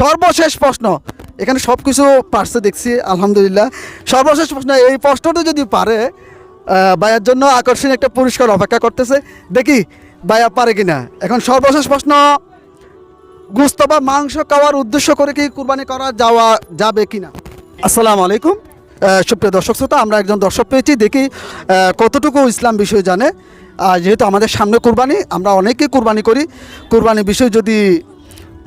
সর্বশেষ প্রশ্ন। এখানে সব কিছু পারছে দেখছি আলহামদুলিল্লাহ। সর্বশেষ প্রশ্ন এই প্রশ্নটা যদি পারে ভাইয়ার জন্য আকর্ষণীয় একটা পুরস্কার অপেক্ষা করতেছে। দেখি ভাইয়া পারে কিনা। এখন সর্বশেষ প্রশ্ন গুস্ত বা মাংস খাওয়ার উদ্দেশ্য করে কি কুরবানি করা যাওয়া যাবে কিনা? আসসালামু আলাইকুম। সুপ্রিয় দর্শক শ্রোতা আমরা একজন দর্শক পেয়েছি দেখি কতটুকু ইসলাম বিষয় জানে। আর যেহেতু আমাদের সামনে কুরবানি আমরা অনেকেই কুরবানি করি। কুরবানি বিষয় যদি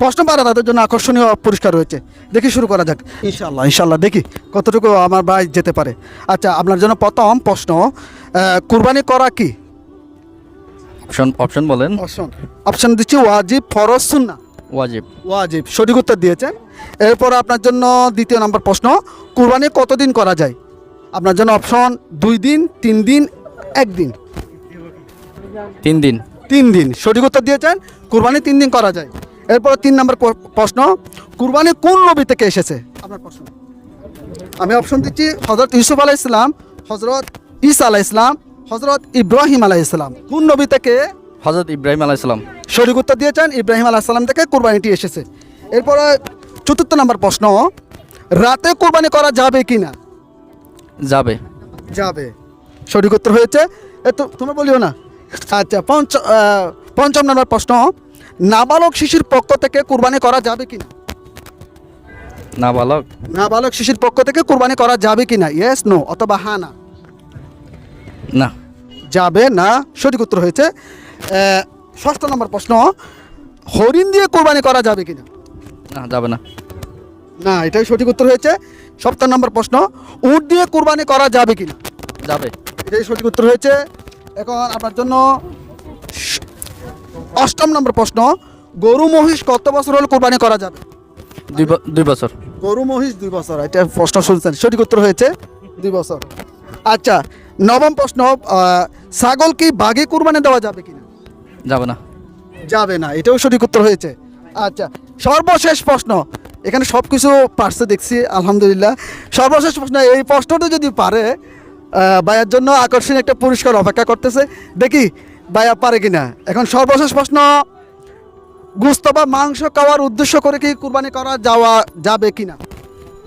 প্রশ্ন পারে তাদের জন্য আকর্ষণীয় পুরস্কার রয়েছে। দেখি শুরু করা যাক। ইনশাল্লাহ ইনশাল্লাহ দেখি কতটুকু আমার ভাই যেতে পারে। আচ্ছা আপনার জন্য প্রথম প্রশ্ন কুরবানি করা কি? অপশন অপশন বলেন। অপশন অপশন দিচ্ছি ওয়াজিব ফরজ সুন্না ওয়াজিব। ওয়াজিব সঠিক উত্তর দিয়েছেন। এরপর আপনার জন্য দ্বিতীয় নম্বর প্রশ্ন কুরবানি কতদিন করা যায়? আপনার জন্য অপশন দুই দিন তিন দিন একদিন তিন দিন। তিন দিন সঠিক উত্তর দিয়েছেন। কুরবানি তিন দিন করা যায়। এরপর তিন নম্বর প্রশ্ন কুরবানি কোন নবী থেকে এসেছে? আপনার প্রশ্ন। আমি অপশন দিচ্ছি হজরত ইউসুফ আলাহ ইসলাম হজরত ইসা আলাহ ইসলাম হজরত ইব্রাহিম আলাহ ইসলাম কোন নবী থেকে? হজরত ইব্রাহিম আলাইসালাম সঠিক উত্তর দিয়েছেন ইব্রাহিম আলাহ সাল্লাম থেকে কোরবানিটি এসেছে। এরপরে চতুর্থ নম্বর প্রশ্ন রাতে কোরবানি করা যাবে কি না যাবে। যাবে। সঠিক উত্তর হয়েছে এ তো তোমরা বলিও না। আচ্ছা পঞ্চ পঞ্চম নম্বর প্রশ্ন নাবালক শিশুর পক্ষ থেকে কুরবানি করা যাবে কি না না নাবালক শিশুর পক্ষ থেকে কুরবানি করা যাবে কি না ইয়েস নো অথবা হ্যাঁ না। না। যাবে না সঠিক উত্তর হয়েছে। ষষ্ঠ নম্বর প্রশ্ন হরিণ দিয়ে কোরবানি করা যাবে কি না না যাবে না। না এটাই সঠিক উত্তর হয়েছে। সপ্তম নম্বর প্রশ্ন উট দিয়ে কুরবানি করা যাবে কিনা? যাবে। এটাই সঠিক উত্তর হয়েছে। এখন আপনার জন্য অষ্টম নম্বর প্রশ্ন গরু মহিষ কত বছর হলে কোরবানি করা যাবে? দুই বছর। গরু মহিষ দুই বছর এটা প্রশ্ন শুনছেন সঠিক উত্তর হয়েছে দুই বছর। আচ্ছা নবম প্রশ্ন ছাগল কি বাঘে কুরবানি দেওয়া যাবে কিনা? যাবে না। যাবে না এটাও সঠিক উত্তর হয়েছে। আচ্ছা সর্বশেষ প্রশ্ন এখানে সব কিছু পারছে দেখছি আলহামদুলিল্লাহ। সর্বশেষ প্রশ্ন এই প্রশ্নটা যদি পারে ভাইয়ার জন্য আকর্ষণীয় একটা পুরস্কার অপেক্ষা করতেছে। দেখি ভাইয়া পারে কিনা? এখন সর্বশেষ প্রশ্ন গুস্ত বা মাংস খাওয়ার উদ্দেশ্য করে কি কুরবানি করা যাওয়া যাবে কিনা?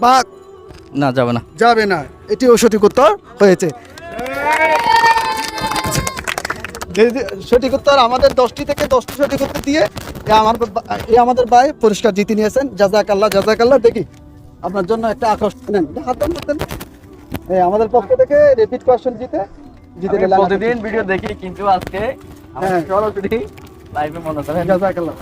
বা না যাবে না। যাবে না। এটিও সঠিক উত্তর হয়েছে। সঠিক উত্তর আমাদের দশটি থেকে দশটি সঠিক উত্তর দিয়ে আমার এ আমাদের ভাই পুরস্কার জিতে নিয়েছেন। জাজাক আল্লাহ জাজাক আল্লাহ দেখি। আপনার জন্য একটা আকর্ষণ নেন। হাতান এই আমাদের পক্ষ থেকে রিপিট কোয়েশ্চেন জিতে প্রতিদিন ভিডিও দেখি কিন্তু আজকে চলো হ্যাঁ। সরাসরি লাইভে মনে করেন জাজাক আল্লাহ